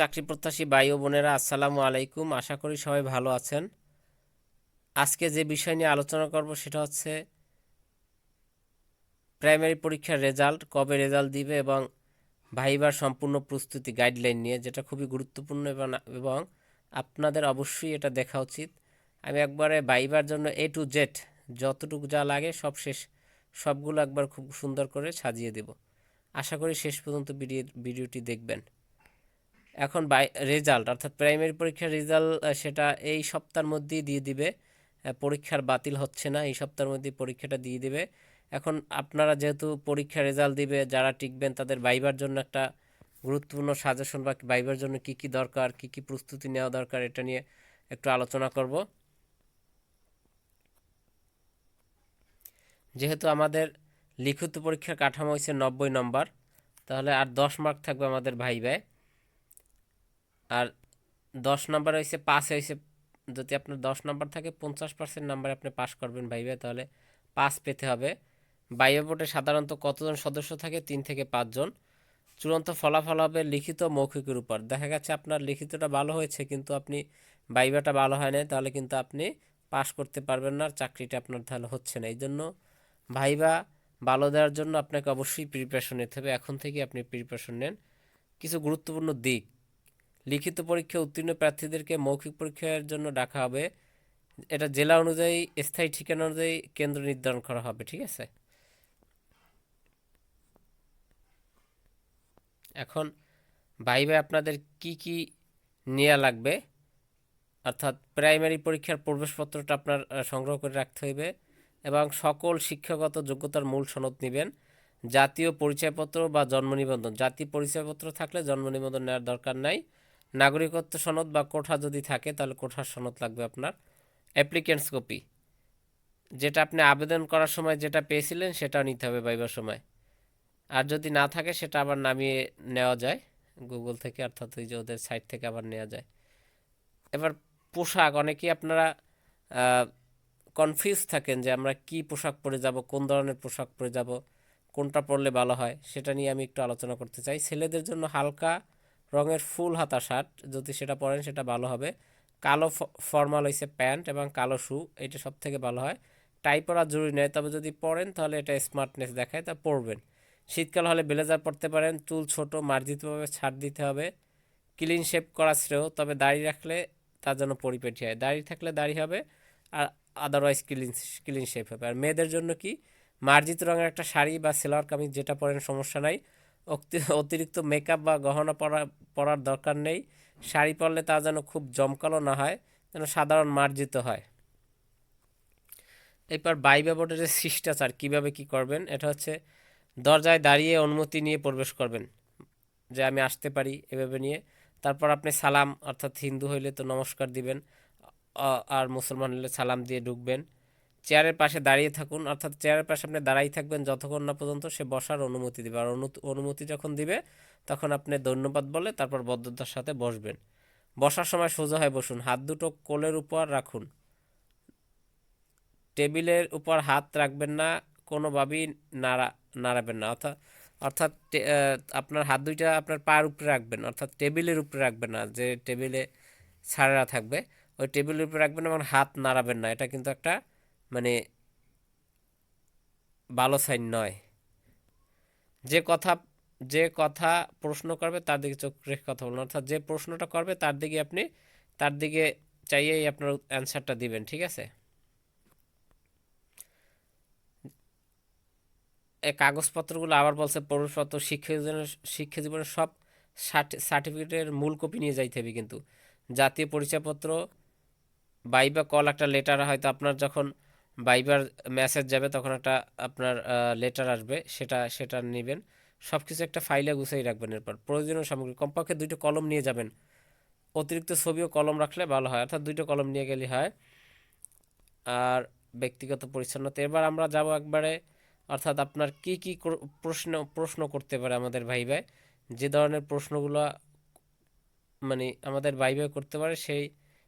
চাকরি প্রত্যাশী ভাই ও বোনেরা, আসসালামু আলাইকুম। আশা করি সবাই ভালো আছেন। আজকে যে বিষয় নিয়ে আলোচনা করব সেটা হচ্ছে প্রাইমারি পরীক্ষার রেজাল্ট, কবে রেজাল্ট দিবে এবং ভাইবার সম্পূর্ণ প্রস্তুতি গাইডলাইন নিয়ে, যেটা খুবই গুরুত্বপূর্ণ এবং আপনাদের অবশ্যই এটা দেখা উচিত। আমি একবারে ভাইবার জন্য এ টু জেড যতটুকু যা লাগে সব শেষ, সবগুলো একবার খুব সুন্দর করে সাজিয়ে দেব। আশা করি শেষ পর্যন্ত ভিডিও, ভিডিওটি দেখবেন। এখন বাই রেজাল্ট অর্থাৎ প্রাইমারি পরীক্ষার রেজাল্ট সেটা এই সপ্তাহের মধ্যেই দিয়ে দিবে। পরীক্ষার বাতিল হচ্ছে না, এই সপ্তাহের মধ্যেই পরীক্ষাটা দিয়ে দিবে। এখন আপনারা যেহেতু পরীক্ষার রেজাল্ট দিবে, যারা টিকবেন তাদের বাইবার জন্য একটা গুরুত্বপূর্ণ সাজেশন বা বাইবার জন্য কি কি দরকার, কি কি প্রস্তুতি নেওয়া দরকার, এটা নিয়ে একটু আলোচনা করব। যেহেতু আমাদের লিখিত পরীক্ষার কাঠামো হয়েছে নব্বই নম্বর, তাহলে আর দশ মার্ক থাকবে আমাদের ভাইবায় আর দশ নাম্বার হয়েছে পাস হয়েছে যদি আপনার দশ নাম্বার থাকে, পঞ্চাশ পার্সেন্ট নাম্বার আপনি পাস করবেন ভাইবে। তাহলে পাস পেতে হবে। বাইবে বোর্ডে সাধারণত কতজন সদস্য থাকে? তিন থেকে পাঁচজন। চূড়ান্ত ফলাফল হবে লিখিত মৌখিকের উপর। দেখা গেছে আপনার লিখিতটা ভালো হয়েছে, কিন্তু আপনি বাইবাটা ভালো হয় না তাহলে কিন্তু আপনি পাস করতে পারবেন না আর চাকরিটা আপনার তাহলে হচ্ছে না। এই জন্য ভাইবা ভালো দেওয়ার জন্য আপনাকে অবশ্যই প্রিপারেশন নিতে হবে। এখন থেকে আপনি প্রিপারেশন নেন। কিছু গুরুত্বপূর্ণ দিক। লিখিত পরীক্ষা উত্তীর্ণ প্রার্থীদেরকে মৌখিক পরীক্ষার জন্য ডাকা হবে। এটা জেলা অনুযায়ী, স্থায়ী ঠিকানা অনুযায়ী কেন্দ্র নির্ধারণ করা হবে, ঠিক আছে? এখন ভাইবে আপনাদের কি কি নেওয়া লাগবে? অর্থাৎ প্রাইমারি পরীক্ষার প্রবেশপত্রটা আপনার সংগ্রহ করে রাখতে হইবে এবং সকল শিক্ষাগত যোগ্যতার মূল সনদ নেবেন। জাতীয় পরিচয়পত্র বা জন্ম নিবন্ধন। জাতীয় পরিচয়পত্র থাকলে জন্ম নিবন্ধন নেওয়ার দরকার নাই। নাগরিকত্ব সনদ বা কোঠা যদি থাকে, তাহলে কোঠার সনদ লাগবে আপনার অ্যাপ্লিকেন্টস কপি। যেটা আপনি আবেদন করার সময় যেটা পেয়েছিলেন, সেটাও নিতে হবে বাইবার সময়। আর যদি না থাকে, সেটা আবার নামিয়ে নেওয়া যায় গুগল থেকে, অর্থাৎ ওই যে ওদের সাইট থেকে আবার নেওয়া যায়। এবার পোশাক, অনেকেই আপনারা কনফিউজ থাকেন যে আমরা কি পোশাক পরে যাব, কোন ধরনের পোশাক পরে যাব, কোনটা পরলে ভালো হয়, সেটা নিয়ে আমি একটু আলোচনা করতে চাই। ছেলেদের জন্য হালকা রঙের ফুল হাতা শার্ট, যদি সেটা পরেন সেটা ভালো হবে। কালো ফর্মাল হয়েছে প্যান্ট এবং কালো শু এটা সব থেকে ভালো হয়। টাই পরা জরুরি নয়, তবে যদি পরেন তাহলে এটা স্মার্টনেস দেখায়, তা পরবেন। শীতকাল হলে ব্লেজার পরতে পারেন, চুল ছোট, মার্জিতভাবে ছাড় দিতে হবে। ক্লিন শেপ করা শ্রেয়, তবে দাড়ি রাখলে তার জন্য পরিপেটি হয়। দাড়ি থাকলে দাড়ি হবে, আর আদারওয়াইজ ক্লিন ক্লিন শেপ হবে। আর মেয়েদের জন্য কি? মার্জিত রঙের একটা শাড়ি বা সেলোয়ার কামিজ যেটা পরেন সমস্যা নাই। অতিরিক্ত মেকআপ বা গহনা পরা, পরার দরকার নেই। শাড়ি পরলে তা যেন খুব জমকালো না হয়, যেন সাধারণ মার্জিত হয়। এরপর বাইবা বোর্ডের যে শিষ্টাচার, কীভাবে কি করবেন? এটা হচ্ছে দরজায় দাঁড়িয়ে অনুমতি নিয়ে প্রবেশ করবেন। যে আমি আসতে পারি এভাবে নিয়ে। তারপর আপনি সালাম, অর্থাৎ হিন্দু হইলে তো নমস্কার দিবেন আর মুসলমান হলে সালাম দিয়ে ঢুকবেন। চেয়ারের পাশে দাঁড়িয়ে থাকুন, অর্থাৎ চেয়ারের পাশে আপনি দাঁড়াই থাকবেন যতক্ষণ না পর্যন্ত সে বসার অনুমতি দিবে। আর অনু- অনুমতি যখন দিবে, তখন আপনি ধন্যবাদ বলে তারপর ভদ্রতার সাথে বসবেন। বসার সময় সোজা হয়ে বসুন, হাত দুটো কোলের উপর রাখুন। টেবিলের উপর হাত রাখবেন না, কোনোভাবেই নাড়া, নাড়াবেন না। অর্থাৎ অর্থাৎ আপনার হাত দুইটা আপনার পায়ের উপরে রাখবেন, অর্থাৎ টেবিলের উপরে রাখবেন না, যে টেবিলে ছাড়া থাকবে। ওই টেবিলের উপরে রাখবেন এবং হাত নাড়াবেন না। এটা কিন্তু একটা মানে ভালো সাইন নয়। যে কথা যে কথা প্রশ্ন করবে তার দিকে চোখ রেখে কথা বলুন। অর্থাৎ যে প্রশ্নটা করবে তার দিকে আপনি, তার দিকে চাইয়েই আপনার অ্যান্সারটা দিবেন, ঠিক আছে? কাগজপত্রগুলো আবার বলছে, প্রবেশপত্র, শিক্ষা জীবনের শিক্ষা জীবনের সব সার্টিফিকেটের মূল কপি নিয়ে যাইতে হবে কিন্তু। জাতীয় পরিচয়পত্র বাইবা কল একটা লেটার হয়তো আপনার যখন বাইবার মেসেজ যাবে, তখন একটা আপনার লেটার আসবে, সেটা সেটা নেবেন। সব কিছু একটা ফাইলে গুছিয়ে রাখবেন এরপর। প্রয়োজনীয় সামগ্রী, কমপক্ষে দুইটা কলম নিয়ে যাবেন। অতিরিক্ত ছবিও কলম রাখলে ভালো হয়, অর্থাৎ দুইটা কলম নিয়ে গেলে হয়। আর ব্যক্তিগত পরিচ্ছন্নতা। এবার আমরা যাব একবারে, অর্থাৎ আপনার কি কি প্রশ্ন প্রশ্ন করতে পারে আমাদের ভাই ভাই যে ধরনের প্রশ্নগুলো মানে আমাদের ভাই ভাই করতে পারে, সেই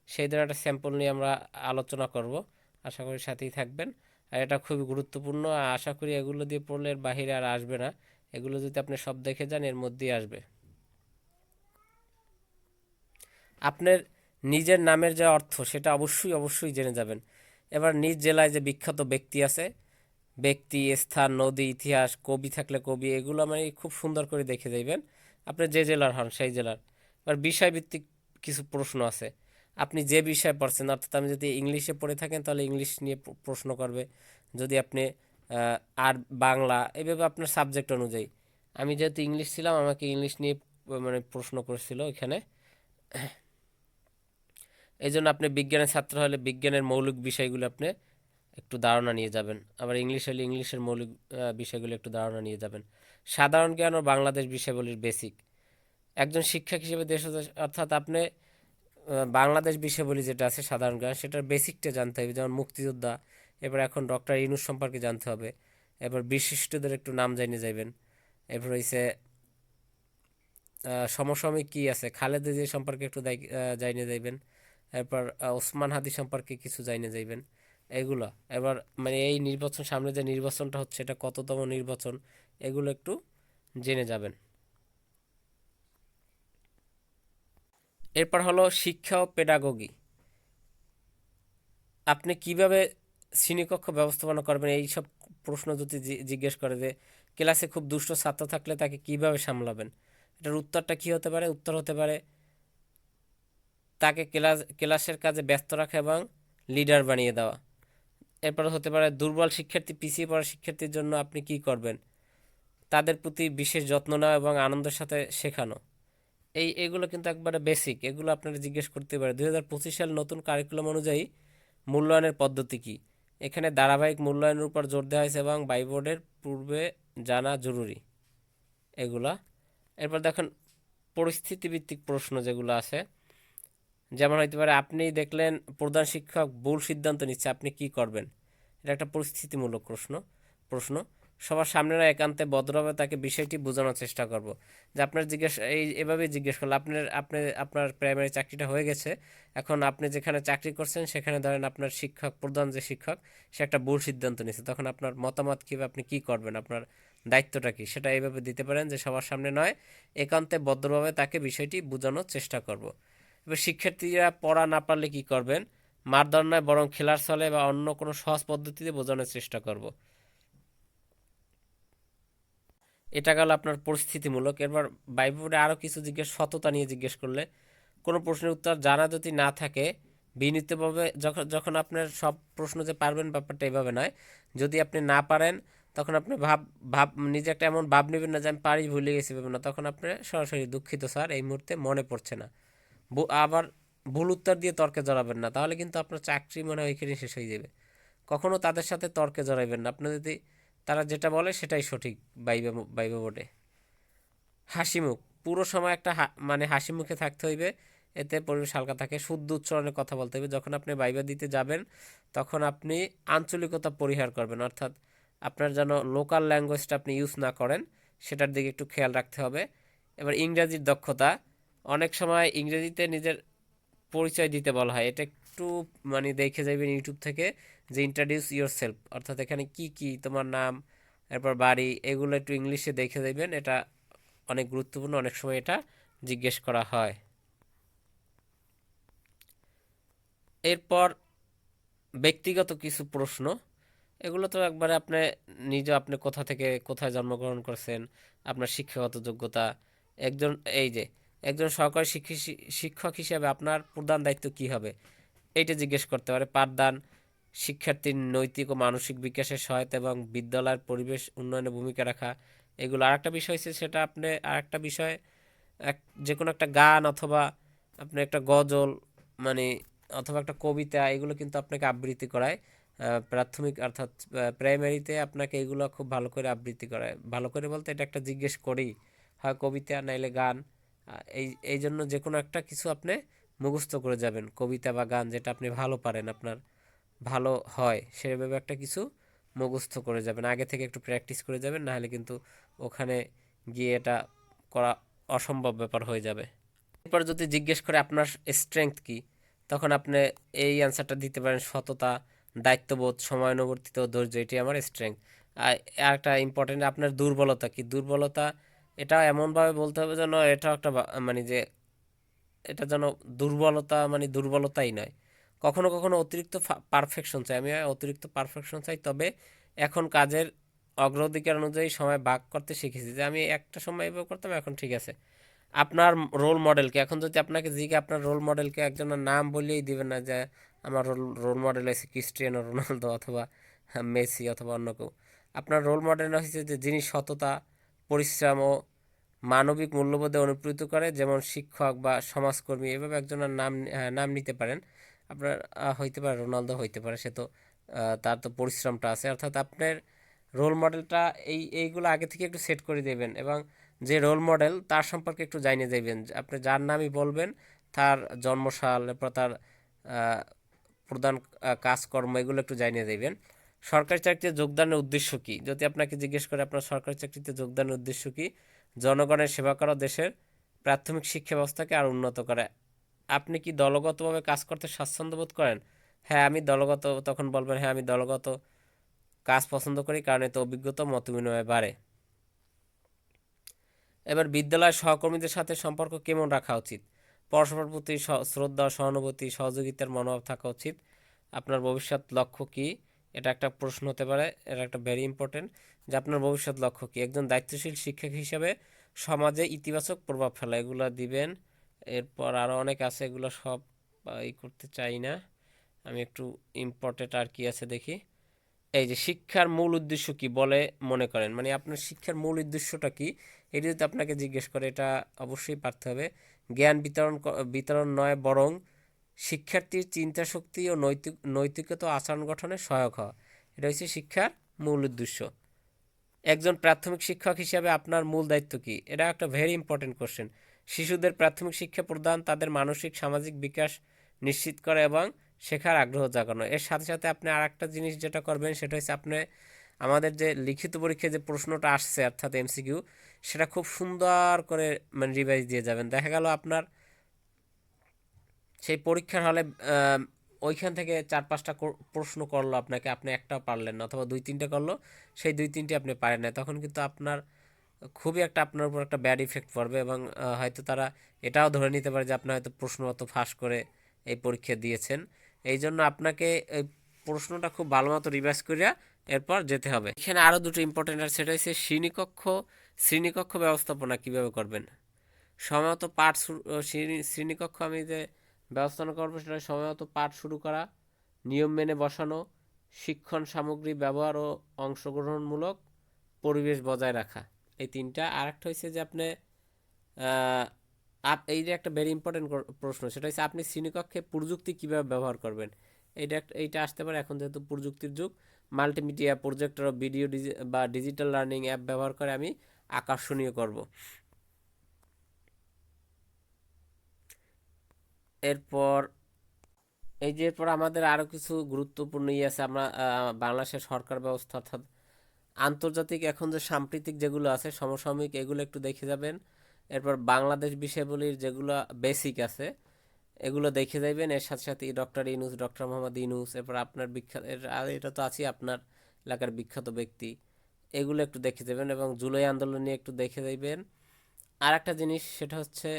সেই ধরনের একটা স্যাম্পল নিয়ে আমরা আলোচনা করব। আশা করি সাথেই থাকবেন। আর এটা খুবই গুরুত্বপূর্ণ। আশা করি এগুলো দিয়ে পড়লে এর বাহিরে আর আসবে না। এগুলো যদি আপনি সব দেখে যান, এর মধ্যেই আসবে। আপনার নিজের নামের যে অর্থ, সেটা অবশ্যই অবশ্যই জেনে যাবেন। এবার নিজ জেলায় যে বিখ্যাত ব্যক্তি আছে, ব্যক্তি, স্থান, নদী, ইতিহাস, কবি থাকলে কবি, এগুলো মানে খুব সুন্দর করে দেখে যাইবেন। আপনি যে জেলার হন, সেই জেলার। এবার বিষয়ভিত্তিক কিছু প্রশ্ন আছে। আপনি যে বিষয়ে পড়ছেন, অর্থাৎ আমি যদি ইংলিশে পড়ে থাকেন, তাহলে ইংলিশ নিয়ে প্রশ্ন করবে। যদি আপনি আর বাংলা, এভাবে আপনার সাবজেক্ট অনুযায়ী। আমি যেহেতু ইংলিশ ছিলাম, আমাকে ইংলিশ নিয়ে মানে প্রশ্ন করেছিল এখানে এই জন্য আপনি বিজ্ঞানের ছাত্র হলে বিজ্ঞানের মৌলিক বিষয়গুলো আপনি একটু ধারণা নিয়ে যাবেন। আবার ইংলিশ হলে ইংলিশের মৌলিক বিষয়গুলো একটু ধারণা নিয়ে যাবেন। সাধারণ জ্ঞান ও বাংলাদেশ বিষয়াবলীর বেসিক একজন শিক্ষক হিসেবে দেশ, অর্থাৎ আপনি বাংলাদেশ বিষয়াবলী যেটা আছে সাধারণ জ্ঞান সেটার বেসিকটা জানতে হবে। যেমন মুক্তিযোদ্ধা এবার এখন ডক্টর ইউনুস সম্পর্কে জানতে হবে। এবার বিশিষ্টদের একটু নাম জানিয়ে যাবেন এরপর আহ, সমসাময়িক কি আছে? খালেদা জিয়া সম্পর্কে একটু জানিয়ে যাইবেন। এরপর ওসমান হাদি সম্পর্কে কিছু জানিয়ে যাইবেন। এগুলো এবার মানে এই নির্বাচন সামনে যে নির্বাচনটা হচ্ছে এটা কততম নির্বাচন এগুলো একটু জেনে যাবেন। এরপর হলো শিক্ষা ও পেডাগোগি আপনি কীভাবে শ্রেণীকক্ষ ব্যবস্থাপনা করবেন? এই সব প্রশ্ন যদি জিজ্ঞেস করে যে, ক্লাসে খুব দুষ্ট ছাত্র থাকলে তাকে কীভাবে সামলাবেন? এটার উত্তরটা কি হতে পারে? উত্তর হতে পারে, তাকে ক্লাস, ক্লাসের কাজে ব্যস্ত রাখা এবং লিডার বানিয়ে দেওয়া। এরপর হতে পারে, দুর্বল শিক্ষার্থী, পিছিয়ে পড়া শিক্ষার্থীর জন্য আপনি কি করবেন? তাদের প্রতি বিশেষ যত্ন নেওয়া এবং আনন্দের সাথে শেখানো। এই, এগুলো কিন্তু একবারে বেসিক এগুলো আপনারা জিজ্ঞেস করতে পারে দুই হাজার পঁচিশ সাল নতুন কারিকুলাম অনুযায়ী মূল্যায়নের পদ্ধতি কি? এখানে ধারাবাহিক মূল্যায়নের উপর জোর দেওয়া হয়েছে এবং বাইবোর্ডের পূর্বে জানা জরুরি এগুলা। এরপর দেখেন, পরিস্থিতিভিত্তিক প্রশ্ন যেগুলো আছে, যেমন হইতে পারে, আপনি দেখলেন প্রধান শিক্ষক ভুল সিদ্ধান্ত নিচ্ছে, আপনি কি করবেন? এটা একটা পরিস্থিতিমূলক প্রশ্ন প্রশ্ন। সবার সামনে না একান্তে ভদ্রভাবে তাকে বিষয়টি বোঝানোর চেষ্টা করব। যে আপনার জিজ্ঞেস, এই এভাবেই জিজ্ঞেস করল, আপনার, আপনি, আপনার প্রাইমারি চাকরিটা হয়ে গেছে, এখন আপনি যেখানে চাকরি করছেন সেখানে ধরেন আপনার শিক্ষক, প্রধান যে শিক্ষক, সে একটা ভুল সিদ্ধান্ত নিয়েছে। তখন আপনার মতামত কীভাবে আপনি কি করবেন? আপনার দায়িত্বটা কি? সেটা এইভাবে দিতে পারেন যে সবার সামনে নয়, একান্তে ভদ্রভাবে তাকে বিষয়টি বোঝানোর চেষ্টা করব। এবার শিক্ষার্থীরা পড়া না পারলে কি করবেন? মারধর নয়, বরং খেলার ছলে বা অন্য কোনো সহজ পদ্ধতিতে বোঝানোর চেষ্টা করব। এটা গেল আপনার পরিস্থিতিমূলক। এবার বাইবোর্ডে আরও কিছু জিজ্ঞেস, সততা নিয়ে জিজ্ঞেস করলে কোনো প্রশ্নের উত্তর জানা যদি না থাকে, বিনীতভাবে যখন যখন আপনার সব প্রশ্ন যে পারবেন ব্যাপারটা এভাবে নয়। যদি আপনি না পারেন, তখন আপনি ভাব ভাব, নিজে একটা এমন ভাব নেবেন না যে আমি পারি, ভুলে গেছি, ভেবে না। তখন আপনি সরাসরি দুঃখিত স্যার, এই মুহূর্তে মনে পড়ছে না। আবার ভুল উত্তর দিয়ে তর্কে জড়াবেন না। তাহলে কিন্তু আপনার চাকরি মনে হয় ওইখানে শেষ হয়ে যাবে। কখনো তাদের সাথে তর্কে জড়াইবেন না। আপনি যদি তারা যেটা বলে সেটাই সঠিক বাইবা বাইবা বোর্ডে। হাসি মুখ, পুরো সময় একটা মানে হাসি মুখে থাকতে হইবে, এতে পরিবেশ হালকা থাকে, শুদ্ধ উচ্চারণে কথা বলতে হবে যখন আপনি বাইবা দিতে যাবেন, তখন আপনি আঞ্চলিকতা পরিহার করবেন, অর্থাৎ আপনার যেন লোকাল ল্যাঙ্গুয়েজটা আপনি ইউজ না করেন, সেটার দিকে একটু খেয়াল রাখতে হবে। এবার ইংরাজির দক্ষতা, অনেক সময় ইংরেজিতে নিজের পরিচয় দিতে বলা হয়, এটা একটু মানে দেখে যাবেন ইউটিউব থেকে যে ইন্ট্রোডিউস ইয়োর সেলফ অর্থাৎ এখানে কি কি, তোমার নাম, এরপর বাড়ি, এগুলো একটু ইংলিশে দেখে যাবেন এটা অনেক গুরুত্বপূর্ণ, অনেক সময় এটা জিজ্ঞেস করা হয়। এরপর ব্যক্তিগত কিছু প্রশ্ন। এগুলো তো একবারে আপনি নিজে, আপনি কোথা থেকে, কোথায় জন্মগ্রহণ করছেন, আপনার শিক্ষাগত যোগ্যতা, একজন, এই যে, একজন সহকারী শিক্ষক হিসেবে আপনার প্রধান দায়িত্ব কি হবে? এইটা জিজ্ঞেস করতে পারে, পাঠদান, শিক্ষার্থীর নৈতিক ও মানসিক বিকাশের সহায়তা এবং বিদ্যালয়ের পরিবেশ উন্নয়নে ভূমিকা রাখা, এগুলো আরেকটা বিষয় হচ্ছে সেটা আপনি আরেকটা বিষয়, এক যে কোনো একটা গান অথবা আপনি একটা গজল মানে অথবা একটা কবিতা, এগুলো কিন্তু আপনাকে আবৃত্তি করায় প্রাথমিক অর্থাৎ প্রাইমারিতে আপনাকে এগুলো খুব ভালো করে আবৃত্তি করায়। ভালো করে বলতে এটা একটা জিজ্ঞেস করেই, হয় কবিতা নাইলে গান এই এই জন্য যে কোনো একটা কিছু আপনি মুখস্থ করে যাবেন। কবিতা বা গান যেটা আপনি ভালো পারেন, আপনার ভালো হয়, সেভাবে একটা কিছু মুখস্থ করে যাবেন। আগে থেকে একটু প্র্যাকটিস করে যাবেন, নাহলে কিন্তু ওখানে গিয়ে এটা করা অসম্ভব ব্যাপার হয়ে যাবে। এরপর যদি জিজ্ঞেস করে আপনার স্ট্রেংথ কি, তখন আপনি এই অ্যান্সারটা দিতে পারেন, সততা, দায়িত্ববোধ, সময়ানুবর্তিত ধৈর্য, এটি আমার স্ট্রেংথ আর একটা ইম্পর্টেন্ট আপনার দুর্বলতা কি? দুর্বলতা, এটা এমনভাবে বলতে হবে যেন এটা একটা মানে যে এটা যেন দুর্বলতা মানে দুর্বলতাই নয়। কখনো কখনো অতিরিক্ত পারফেকশন চাই। আমি অতিরিক্ত পারফেকশন চাই, তবে এখন কাজের অগ্রাধিকার অনুযায়ী সময় ভাগ করতে শিখেছি যে আমি একটা সময় এভাবে করতাম, এখন ঠিক আছে। আপনার রোল মডেলকে এখন যদি আপনাকে জিজ্ঞে, আপনার রোল মডেলকে একজনের নাম বলেই দিবেন না যে আমার রোল রোল মডেল হয়েছে ক্রিস্টিয়ানো রোনালদো অথবা মেসি অথবা অন্য কেউ? আপনার রোল মডেল হচ্ছে যে যিনি সততা, পরিশ্রম ও মানবিক মূল্যবোধে অনুপ্রাণিত করে, যেমন শিক্ষক বা সমাজকর্মী, এভাবে একজনের নাম নাম নিতে পারেন। আপনার হইতে পারে রোনালদো, হইতে পারে সে তো তার তো পরিশ্রমটা আছে। অর্থাৎ আপনার রোল মডেলটা এই, এইগুলো আগে থেকে একটু সেট করে দেবেন এবং যে রোল মডেল তার সম্পর্কে একটু জানিয়ে দেবেন। আপনি যার নামই বলবেন, তার জন্মসাল, এরপর তার প্রধান কাজকর্ম, এগুলো একটু জানিয়ে দেবেন। সরকারি চাকরিতে যোগদানের উদ্দেশ্য কী? যদি আপনাকে জিজ্ঞেস করে, আপনার সরকারি চাকরিতে যোগদানের উদ্দেশ্য কী? জনগণের সেবা করা দেশের প্রাথমিক শিক্ষা ব্যবস্থাকে আরও উন্নত করে। আপনি কি দলগতভাবে কাজ করতে স্বাচ্ছন্দ্য বোধ করেন? হ্যাঁ আমি দলগত, তখন বলবেন হ্যাঁ আমি দলগত কাজ পছন্দ করি কারণ এতে অভিজ্ঞতা মত বিনিময় বাড়ে। এবার বিদ্যালয়ের সহকর্মীদের সাথে সম্পর্ক কেমন রাখা উচিত? পরস্পর প্রতি শ্রদ্ধা, সহানুভূতি, সহযোগিতার মনোভাব থাকা উচিত। আপনার ভবিষ্যৎ লক্ষ্য কি? এটা একটা প্রশ্ন হতে পারে, এটা একটা ভেরি ইম্পর্টেন্ট যে আপনার ভবিষ্যৎ লক্ষ্য কি? একজন দায়িত্বশীল শিক্ষক হিসেবে সমাজে ইতিবাচক প্রভাব ফেলা, এগুলো দিবেন। এরপর আরও অনেক আছে, এগুলো সব ই করতে চাই না। আমি একটু ইম্পর্টেন্ট আর কি আছে দেখি। এই যে শিক্ষার মূল উদ্দেশ্য কি বলে মনে করেন? মানে আপনার শিক্ষার মূল উদ্দেশ্যটা কি? এটি যদি আপনাকে জিজ্ঞেস করে, এটা অবশ্যই পারতে হবে। জ্ঞান বিতরণ বিতরণ নয়, বরং শিক্ষার্থীর চিন্তা শক্তি ও নৈতিক, নৈতিকতা আচরণ গঠনে সহায়ক হওয়া। এটা হচ্ছে শিক্ষার মূল উদ্দেশ্য। একজন প্রাথমিক শিক্ষক হিসাবে আপনার মূল দায়িত্ব কি? এটা একটা ভেরি ইম্পর্টেন্ট কোশ্চেন শিশুদের প্রাথমিক শিক্ষা প্রদান তাদের মানসিক, সামাজিক বিকাশ নিশ্চিত করে এবং শেখার আগ্রহ জাগানো। এর সাথে সাথে আপনি আর একটা জিনিস যেটা করবেন, সেটা হচ্ছে আপনি আমাদের যে লিখিত পরীক্ষায় যে প্রশ্নটা আসছে, অর্থাৎ এমসিকিউ সেটা খুব সুন্দর করে মানে রিভাইজ দিয়ে যাবেন। দেখা গেল আপনার সেই পরীক্ষার হলে ওইখান থেকে চার পাঁচটা প্রশ্ন করল আপনাকে, আপনি একটাও পারলেন না অথবা দুই তিনটে করল, সেই দুই তিনটে আপনি পারেন না তখন কিন্তু আপনার খুবই একটা আপনার উপর একটা ব্যাড ইফেক্ট পড়বে এবং হয়তো তারা এটাও ধরে নিতে পারে যে আপনি হয়তো প্রশ্ন অত ফাঁস করে এই পরীক্ষা দিয়েছেন। এই জন্য আপনাকে এই প্রশ্নটা খুব ভালো মতো রিভাইজ করিয়া এরপর যেতে হবে। এখানে আরও দুটো ইম্পর্টেন্ট আছে সেটা হচ্ছে শ্রেণীকক্ষ শ্রেণীকক্ষ ব্যবস্থাপনা কীভাবে করবেন? সময়মতো পাঠ শুরু শ্রেণী- শ্রেণীকক্ষ আমি যে ব্যবস্থাপনা সেটা সময়মতো পাঠ শুরু করা, নিয়ম মেনে বসানো, শিক্ষণ সামগ্রী ব্যবহার ও অংশগ্রহণমূলক পরিবেশ বজায় রাখা। এই তিনটা আর একটা হচ্ছে যে আপনি আপ, এই যে একটা ভেরি ইম্পর্টেন্ট প্রশ্ন, সেটা হচ্ছে আপনি শ্রেণীকক্ষে প্রযুক্তি কীভাবে ব্যবহার করবেন? এইটা একটা, এইটা আসতে পারে এখন যেহেতু প্রযুক্তির যুগ মাল্টিমিডিয়া প্রজেক্টর ভিডিও বা ডিজিটাল লার্নিং অ্যাপ ব্যবহার করে আমি আকর্ষণীয় করব। এরপর, এই যে এরপর আমাদের আরও কিছু গুরুত্বপূর্ণ ইয়ে আছে, আমরা বাংলাদেশের সরকার ব্যবস্থা অর্থাৎ আন্তর্জাতিক এখন যে সাম্প্রতিক যেগুলো আছে, সমসাময়িক, এগুলো একটু দেখে যাবেন। এরপর বাংলাদেশ বিষয়াবলীর যেগুলো বেসিক আছে, এগুলো দেখে যাবেন এর সাথে সাথে ডক্টর ইনুস ডক্টর মোহাম্মদ ইনুস এরপর আপনার বিখ্যাত এটা তো আছেই আপনার এলাকার বিখ্যাত ব্যক্তি, এগুলো একটু দেখে যাবেন এবং জুলাই আন্দোলন নিয়ে একটু দেখে যাবেন আর একটা জিনিস, সেটা হচ্ছে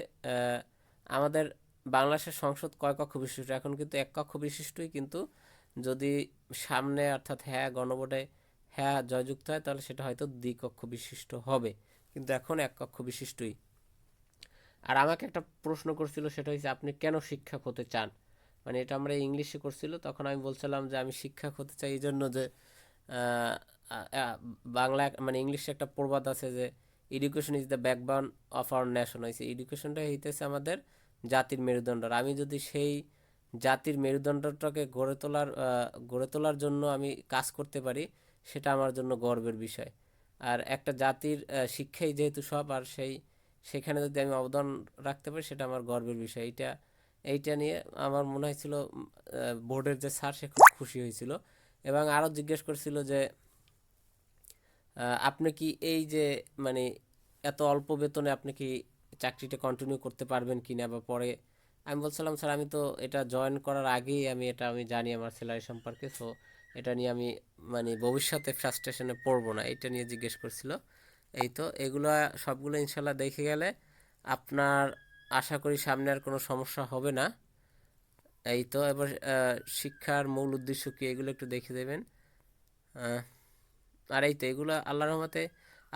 আমাদের বাংলাদেশের সংসদ কয় কক্ষ বিশিষ্ট? এখন কিন্তু এক কক্ষ বিশিষ্টই কিন্তু যদি সামনে অর্থাৎ হ্যাঁ গণভোটে হ্যাঁ জয়যুক্ত হয়, তাহলে সেটা হয়তো দ্বিকক্ষ বিশিষ্ট হবে। কিন্তু এখন এক কক্ষ বিশিষ্টই। আর আমাকে একটা প্রশ্ন করছিল, সেটা হচ্ছে আপনি কেন শিক্ষক হতে চান? মানে এটা আমরা ইংলিশে করছিল, তখন আমি বলছিলাম যে আমি শিক্ষক হতে চাই এই জন্য যে বাংলা মানে ইংলিশে একটা প্রবাদ আছে যে education is the backbone of our nation হয়েছে এডুকেশনটা হইতেছে আমাদের জাতির মেরুদণ্ড আমি যদি সেই জাতির মেরুদণ্ডটাকে গড়ে তোলার গড়ে তোলার জন্য আমি কাজ করতে পারি, সেটা আমার জন্য গর্বের বিষয়। আর একটা জাতির শিক্ষাই যেহেতু সব, আর সেই, সেখানে যদি আমি অবদান রাখতে পারি, সেটা আমার গর্বের বিষয়। এইটা এইটা নিয়ে আমার মনে হয়েছিল বোর্ডের যে স্যার, সে খুব খুশি হয়েছিল। এবং আরও জিজ্ঞেস করছিল যে আপনি কি এই যে মানে এত অল্প বেতনে আপনি কি চাকরিটা কন্টিনিউ করতে পারবেন কি না বা পরে, আমি বলছিলাম, স্যার, আমি তো এটা জয়েন করার আগেই আমি এটা, আমি জানি আমার স্যালারি সম্পর্কে সো এটা নিয়ে আমি মানে ভবিষ্যতে ফ্রাস্ট্রেশনে পড়ব না। এটা নিয়ে জিজ্ঞেস করছিল। এই তো, এগুলো সবগুলো ইনশাল্লাহ দেখে গেলে আপনার আশা করি সামনে আর কোনো সমস্যা হবে না। এই তো, এবার শিক্ষার মূল উদ্দেশ্য কি, এগুলো একটু দেখে দেবেন। আর এই তো, এগুলো আল্লাহর রহমতে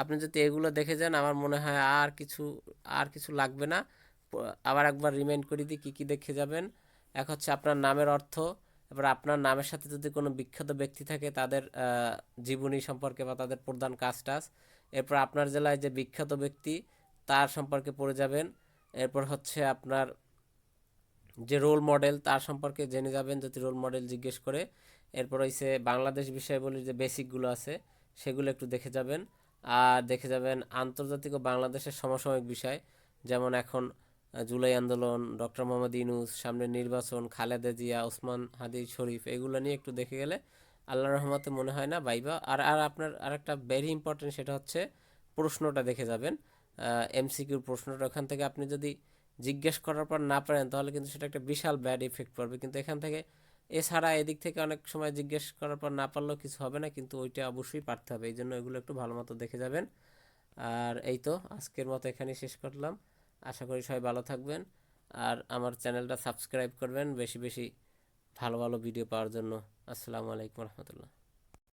আপনি যদি এগুলো দেখে যান, আমার মনে হয় আর কিছু আর কিছু লাগবে না। আবার একবার রিমাইন্ড করে দিই কী কী দেখে যাবেন। এক হচ্ছে আপনার নামের অর্থ, এবার আপনার নামের সাথে যদি কোনো বিখ্যাত ব্যক্তি থাকে, তাদের জীবনী সম্পর্কে বা তাদের প্রধান কাজ টাজ এরপর আপনার জেলায় যে বিখ্যাত ব্যক্তি, তার সম্পর্কে পড়ে যাবেন। এরপর হচ্ছে আপনার যে রোল মডেল তার সম্পর্কে জেনে যাবেন, যদি রোল মডেল জিজ্ঞেস করে। এরপর হইছে বাংলাদেশ বিষয়াবলীর যে বেসিকগুলো আছে, সেগুলো একটু দেখে যাবেন। আর দেখে যাবেন আন্তর্জাতিক ও বাংলাদেশের সমসাময়িক বিষয়। যেমন এখন জুলাই আন্দোলন, ডক্টর মোহাম্মদ ইউনূস, সামনে নির্বাচন, খালেদা জিয়া, ওসমান হাদি শরীফ, এগুলো নিয়ে একটু দেখে গেলে আল্লাহ রহমতে মনে হয় না বাইবা আর আর আপনার আরেকটা ভেরি ইম্পর্টেন্ট সেটা হচ্ছে প্রশ্নটা দেখে যাবেন। এমসিকিউর প্রশ্নটা, ওখান থেকে আপনি যদি জিজ্ঞেস করার পর না পারেন, তাহলে কিন্তু সেটা একটা বিশাল ব্যাড ইফেক্ট পড়বে। কিন্তু এখান থেকে এছাড়া এদিক থেকে অনেক সময় জিজ্ঞেস করার পর না পারলেও কিছু হবে না, কিন্তু ওইটা অবশ্যই পারতে হবে। এই জন্য এগুলো একটু ভালো মতো দেখে যাবেন। আর এই তো, আজকের মতো এখানেই শেষ করলাম। আশা করি সবাই ভালো থাকবেন। আর আমার চ্যানেলটা সাবস্ক্রাইব করবেন বেশি বেশি ভালো ভালো ভিডিও পাওয়ার জন্য। আসসালামু আলাইকুম রহমতুল্লাহ।